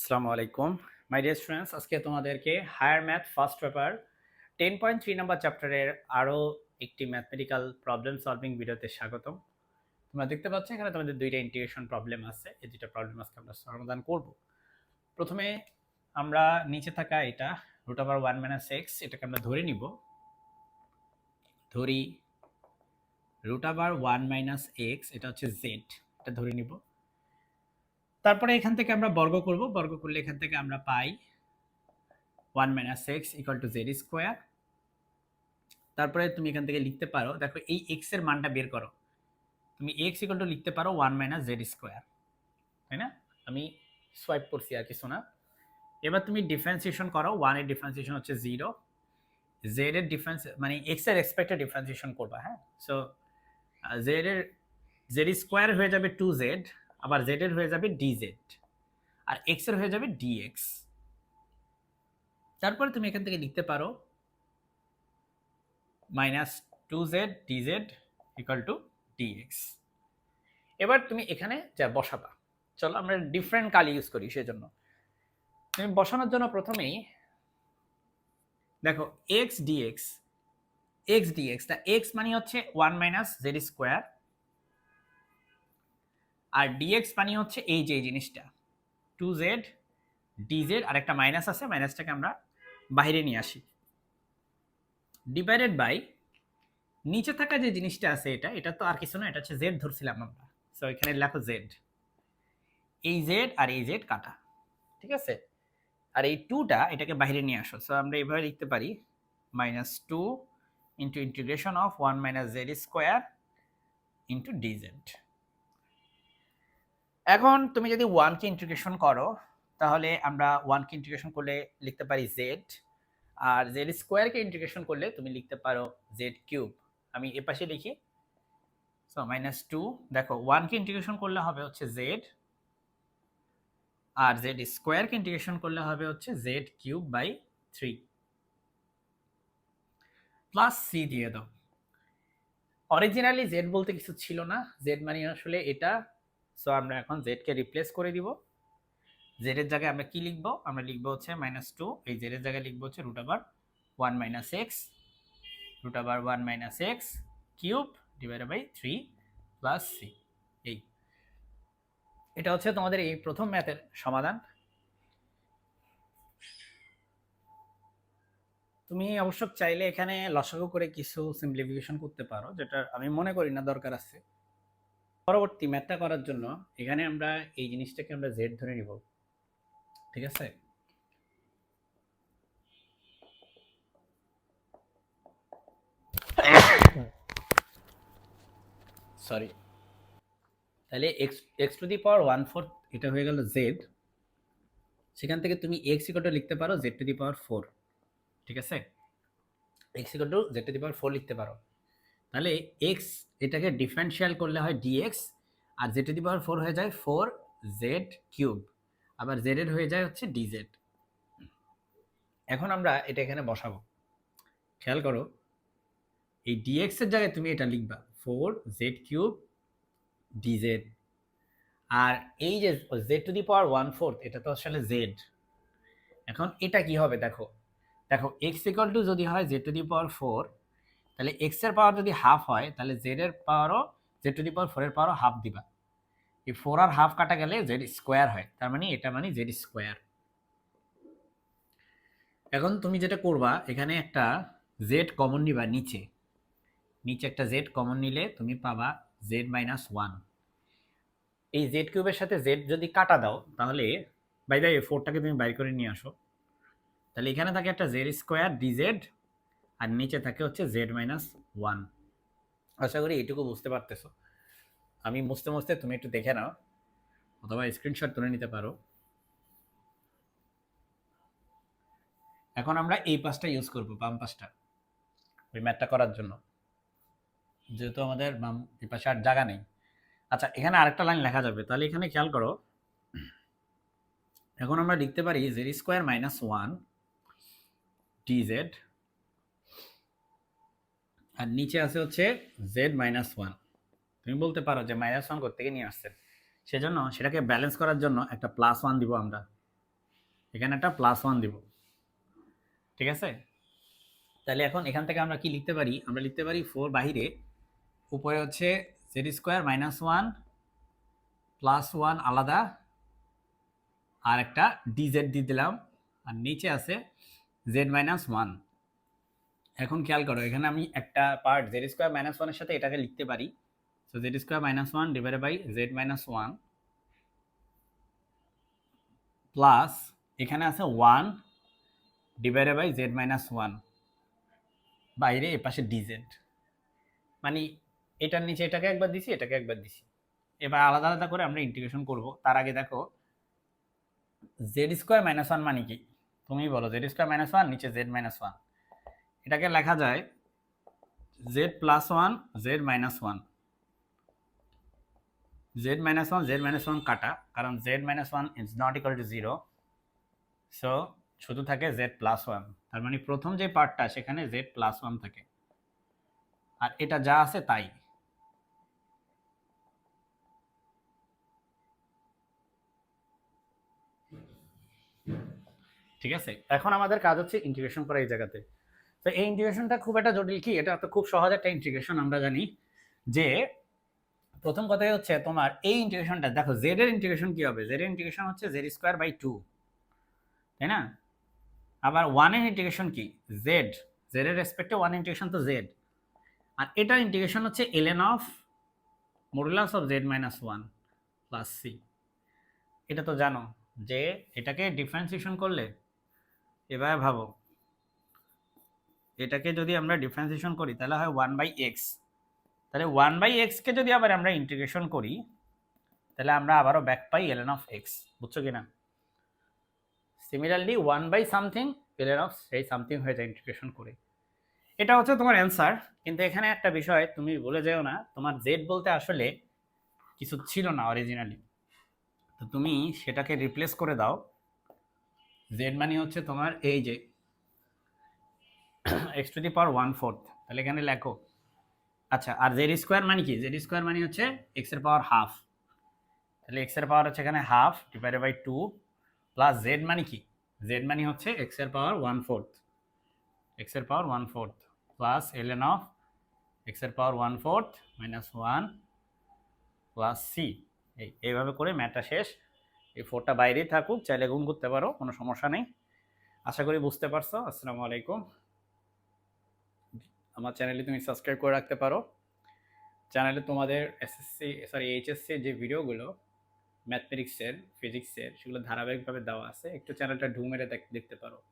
আসসালামু আলাইকুম। My dear students আজকে তোমাদেরকে higher math first paper ten point three number চ্যাপ্টারের আরও একটি ম্যাথমেটিক্যাল প্রবলেম সলভিং ভিডিওতে স্বাগতম। তোমরা দেখতে পাচ্ছ এখানে তোমাদের দুইটা ইন্টিগ্রেশন প্রবলেম আছে। এই দুইটা প্রবলেম আজকে আমরা সমাধান করব। প্রথমে আমরা নিচে থাকা এটা root over one minus X এটাকে আমরা ধরে নিব। ধরি root over one minus X এটা হচ্ছে জেড এটা ধরে নিব। তারপরে এখান থেকে আমরা বর্গ করব। বর্গ করলে এখান থেকে আমরা পাই one minus X equal to Z square তারপরে তুমি এখান থেকে লিখতে পারো, দেখো এই এক্সের মানটা বের করো। তুমি এক্স ইকুয়াল টু লিখতে পারো ওয়ান মাইনাস জেড স্কোয়ার তাই না? আমি সোয়াইপ করছি আর কিছু না। এবার তুমি ডিফারেন্সিয়েশন করো ওয়ানের ডিফারেন্সিয়েশন হচ্ছে জিরো জেড এর ডিফারেন্স মানে এক্সের এক্সপেক্টেড ডিফারেন্সিয়েশন করবা হ্যাঁ? সো জেড এর জেড স্কোয়ার হয়ে যাবে টু জেড আবার জেড এর হয়ে যাবে ডিজেড আর এক্সের হয়ে যাবে ডিএক্স তারপরে তুমি এখান থেকে লিখতে পারো minus two Z D Z equal to D X এবার তুমি এখানে যা বসাবা, চলো আমরা ডিফারেন্ট কালি ইউজ করি সেজন্য। তুমি বসানোর জন্য প্রথমেই দেখো X D X X D X তা এক্স মানে হচ্ছে ওয়ান মাইনাস জেড স্কোয়ার আর ডিএক্স মানে হচ্ছে এই যে এই জিনিসটা। টু জেড ডিজেড আর একটা মাইনাস আছে মাইনাসটাকে আমরা বাইরে নিয়ে আসি। ডিভাইডেড বাই নিচে থাকা যে জিনিসটা আছে এটা এটা তো আর কিছু না, এটা হচ্ছে জেড ধরছিলাম আমরা। সো এখানে লেখো জেড এই জেড আর এই জেড কাটা, ঠিক আছে? আর এই টুটা এটাকে বাইরে নিয়ে আসো। সো আমরা এইভাবে লিখতে পারি minus two into integration of one minus Z square into D Z এখন তুমি যদি ওয়ানকে ইন্টিগ্রেশন করো, তাহলে আমরা ওয়ানকে ইন্টিগ্রেশন করলে লিখতে পারি জেড আর জেড স্কোয়ারকে ইন্টিগ্রেশন করলে তুমি লিখতে পারো জেড কিউব আমি এ পাশে লিখি। সো মাইনাস টু দেখো ওয়ানকে ইন্টিগ্রেশন করলে হবে হচ্ছে জেড আর জেড স্কোয়ারকে ইন্টিগ্রেশন করলে হবে হচ্ছে Z cube by three plus C দিয়ে দাও। অরিজিনালি জেড বলতে কিছু ছিল না। জেড মানে আসলে এটা সো আমরা এখন জেডকে রিপ্লেস করে দিব। জেডের জায়গায় আমরা কি লিখব? আমরা লিখব হচ্ছে মাইনাস টু এই জেডের জায়গায় লিখব হচ্ছে রুট আবার ওয়ান মাইনাস এক্স রুট আবার one minus X cube divide by three plus C এই। এটা হচ্ছে তোমাদের এই প্রথম ম্যাথের সমাধান। তুমি অবশ্য চাইলে এখানে লসাগু করে কিছু সিম্পলিফিকেশন করতে পারো যেটা আমি মনে করি না দরকার আছে। পরবর্তী ম্যাথটা করার জন্য এখানে আমরা এই জিনিসটাকে আমরা জেড ধরে নিব। ঠিক আছে? সরি তাহলে X X to the power one four এটা হয়ে গেল জেড সেখান থেকে তুমি এক্স ইকোটা লিখতে পারো Z to the power four ঠিক আছে? X equal to Z to the power four লিখতে পারো। তাহলে এক্স এটাকে ডিফারেন্সিয়াল করলে হয় ডিএক্স আর জেড টু পাওয়ার ফোর হয়ে যায় ফোর জেড কিউব আবার জেডের হয়ে যায় হচ্ছে ডিজেড এখন আমরা এটা এখানে বসাবো। খেয়াল করো, এই ডিএক্স এর জায়গায় তুমি এটা লিখবা four Z cube D Z আর এই যে Z to the power one fourth এটা তো আসলে জেড এখন এটা কি হবে দেখো দেখো এক্স ইকাল টু যদি হয় Z to the power four তাহলে এক্সের পাওয়ার যদি হাফ হয়, তাহলে জেড এর পাওয়ারও Z to the power four এর পাওয়ারও হাফ দিবা। এই ফোর আর হাফ কাটা গেলে জেড স্কোয়ার হয়, তার মানে এটা মানে জেড স্কোয়ার এখন তুমি যেটা করবা, এখানে একটা জেড কমন নিবা নিচে। নিচে একটা জেড কমন নিলে তুমি পাবা জেড মাইনাস ওয়ান এই জেড কিউবের সাথে জেড যদি কাটা দাও, তাহলে বাই বাই ফোরটাকে তুমি বাইর করে নিয়ে আসো। তাহলে এখানে থাকে একটা জেড স্কোয়ার ডিজেড আর নিচে থাকে হচ্ছে জেড মাইনাস ওয়ান আশা করি এটুকু বুঝতে পারতেছো। আমি মুছতে মুছতে তুমি একটু দেখে নাও, অথবা স্ক্রিনশট তুলে নিতে পারো। এখন আমরা এই পাশটা ইউজ করব, বাম পাশটা, ওই ম্যাথটা করার জন্য। যেহেতু আমাদের বাম এই পাশে আর জায়গা নেই। আচ্ছা এখানে আরেকটা লাইন লেখা যাবে, তাহলে এখানে খেয়াল করো। এখন আমরা লিখতে পারি Z square minus one D Z আর নিচে আছে হচ্ছে জেড মাইনাস ওয়ান তুমি বলতে পারো যে মাইনাস ওয়ান করতে গিয়ে নিয়ে আসছেন সেজন্য সেটাকে ব্যালেন্স করার জন্য একটা প্লাস ওয়ান দিব আমরা। এখানে একটা প্লাস ওয়ান দিব। ঠিক আছে? তাহলে এখন এখান থেকে আমরা কি লিখতে পারি? আমরা লিখতে পারি ফোর বাহিরে উপরে হচ্ছে Z square minus one plus one আলাদা। আর একটা ডিজেড দিয়ে দিলাম। আর নিচে আছে জেড মাইনাস ওয়ান এখন খেয়াল করো, এখানে আমি একটা পার্ট জেড স্কোয়ার মাইনাস ওয়ানের সাথে এটাকে লিখতে পারি। So Z square minus one divided by Z minus one plus এখানে আছে one divided by Z minus one বাইরে এ পাশে ডিজেড মানে এটার নিচে এটাকে একবার দিছি, এটাকে একবার দিছি। এবার আলাদা আলাদা করে আমরা ইন্টিগ্রেশন করব। তার আগে দেখো জেড স্কোয়ার মাইনাস ওয়ান মানে কি? তুমি বলো জেড স্কোয়ার মাইনাস ওয়ান নিচে জেড মাইনাস ওয়ান এটাকে লেখা যায় Z plus one Z minus one Z minus one Z minus one কাটা, কারণ Z minus one is not equal to zero so শুধু থাকে জেড প্লাস ওয়ান তার মানে প্রথম যে পার্টটা সেখানে জেড প্লাস ওয়ান থাকে। আর এটা যা আছে তাই। ঠিক আছে? এখন আমাদের কাজ হচ্ছে ইন্টিগ্রেশন করা এই জায়গাতে। তো এই ইন্টিগ্রেশনটা খুব একটা জটিল কি? এটা তো খুব সহজ একটা ইন্টিগ্রেশন আমরা জানি যে প্রথম কথাই হচ্ছে তোমার এই ইন্টিগ্রেশনটা দেখো জেড এর ইন্টিগ্রেশন কি হবে? জেড এর ইন্টিগ্রেশন হচ্ছে জেড স্কোয়ার বাই টু তাই না? আবার ওয়ানের ইন্টিগ্রেশন কি? জেড জেড এর রেসপেক্টে ওয়ান ইন্টিগ্রেশন তো জেড আর এটার ইন্টিগ্রেশন হচ্ছে L N of modulus of Z minus one plus C এটা তো জানো যে এটাকে ডিফারেন্সিয়েশন করলে, এবার ভাবো এটাকে যদি আমরা ডিফারেন্সিয়েশন করি, তাহলে হয় ওয়ান বাই এক্স তাহলে ওয়ান বাই এক্সকে যদি আবার আমরা ইন্টিগ্রেশন করি, তাহলে আমরা আবারও ব্যাক পাই এলেন অফ এক্স বুঝছ কিনা similarly one by something L N of সেই সামথিং হয়ে যায় ইন্টিগ্রেশন করে। এটা হচ্ছে তোমার অ্যান্সার কিন্তু এখানে একটা বিষয় তুমি বলে যেও না, তোমার জেড বলতে আসলে কিছু ছিল না অরিজিনালি তো তুমি সেটাকে রিপ্লেস করে দাও। জেড মানে হচ্ছে তোমার এই যে X to the power one fourth তাহলে এখানে লেখো। আচ্ছা আর জেড স্কোয়ার মানে কি? জেড স্কোয়ার মানে হচ্ছে এক্সের পাওয়ার হাফ তাহলে এক্সের পাওয়ার হচ্ছে এখানে half divided by two plus Z মানে কি? জেড মানে হচ্ছে এক্সের পাওয়ার ওয়ান ফোর্থ এক্সের power one fourth plus L N of এক্সের power one fourth minus one plus C এই, এইভাবে করে ম্যাথটা শেষ। এই ফোরটা বাইরেই থাকুক, চাইলে গুণ করতে পারো, কোনো সমস্যা নেই। আশা করি বুঝতে পারছ। আসসালামু আলাইকুম। আমার চ্যানেলে তুমি সাবস্ক্রাইব করে রাখতে পারো। চ্যানেলে তোমাদের এসএসসি সরি এইচএসসি যে ভিডিওগুলো ম্যাথমেটিক্সের ফিজিক্সের সেগুলো ধারাবাহিকভাবে দেওয়া আছে। একটু চ্যানেলটা ঢু মেরে দেখ- দেখতে পারো।